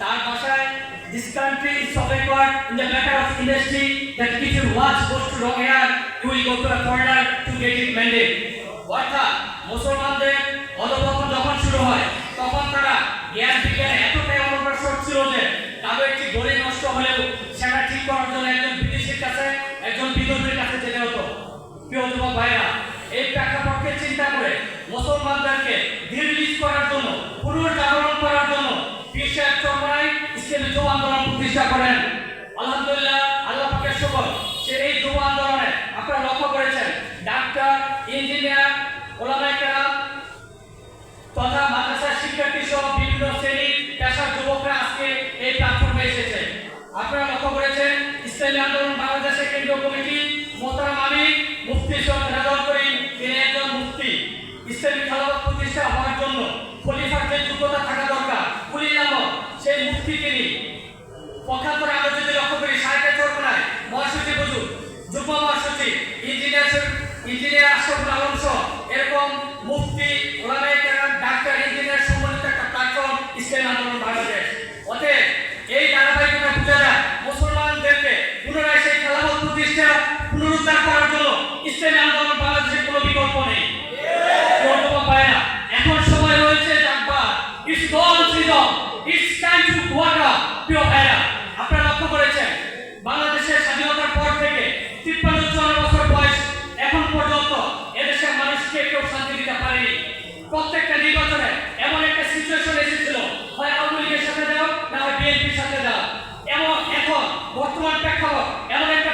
তার ভাষায় this country is so backward in the matter of industry that if you watch goes to wrong here, you will go to a corner to get it mended. অর্থাৎ মুসলমানদের অধপতন যখন শুরু হয় তখন তারা জ্ঞান বিজ্ঞানে এতটাই অনগ্রসর ছিল যে কারও একটি গড়ি নষ্ট হলেও সেটা ঠিক করার জন্য একজন বিদেশির কাছে একজন বিদ্যুতের কাছে যেতে হতো প্রিয় যুবক ভাইরা এই প্রেক্ষাপটকে চিন্তা করে মুসলমানদেরকে ধীর করার জন্য প্রতিষ্ঠা করেন। আলহামদুলিল্লাহ, আল্লাহ পাকের শুকর। সে এই যুব আন্দোলনে আপনারা লক্ষ্য করেছেন। ডাক্তার, ইঞ্জিনিয়ার ওলামাইকেরা তথা মাদ্রাসার শিক্ষার্থী সহ বিভিন্ন ইসলামী আন্দোলন বাংলাদেশের কোনো বিকল্প নেই। কোনো পায় না। এখন সময় রয়েছে আপনারা লক্ষ্য করেছেন, বাংলাদেশের স্বাধীনতার পর থেকে তিপ্পান্ন চুয়ান্ন বছর বয়স এখন পর্যন্ত এদেশের মানুষকে কেউ শান্তি দিতে পারেনি। প্রত্যেকটা নির্বাচনে এমন একটা সিচুয়েশন এসেছিল, হয় আওয়ামী লীগের সাথে দাও, না হয় বিএনপির সাথে দাও। এমন এখন বর্তমান প্রেক্ষাপট এমন একটা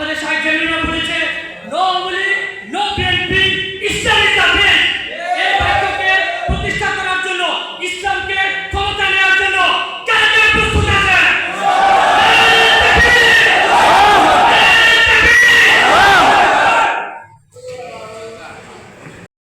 আপনাদের সাহায্যের জন্য বলেছে নো বলি নো বিএনপি